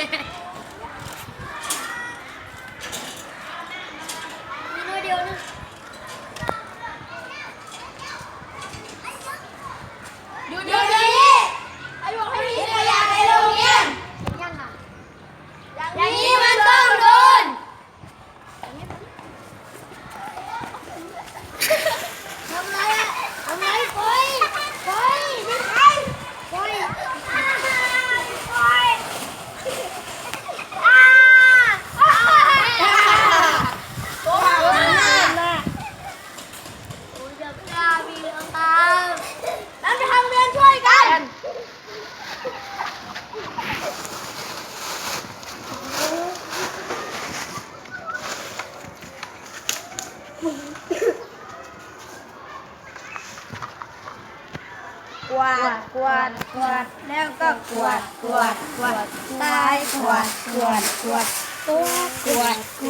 嘿嘿。 กวาดกวาดกวาดแล้วก็กวาดกวาดกวาดตายกวาดกวาดกวาดตัวกวาดกวาด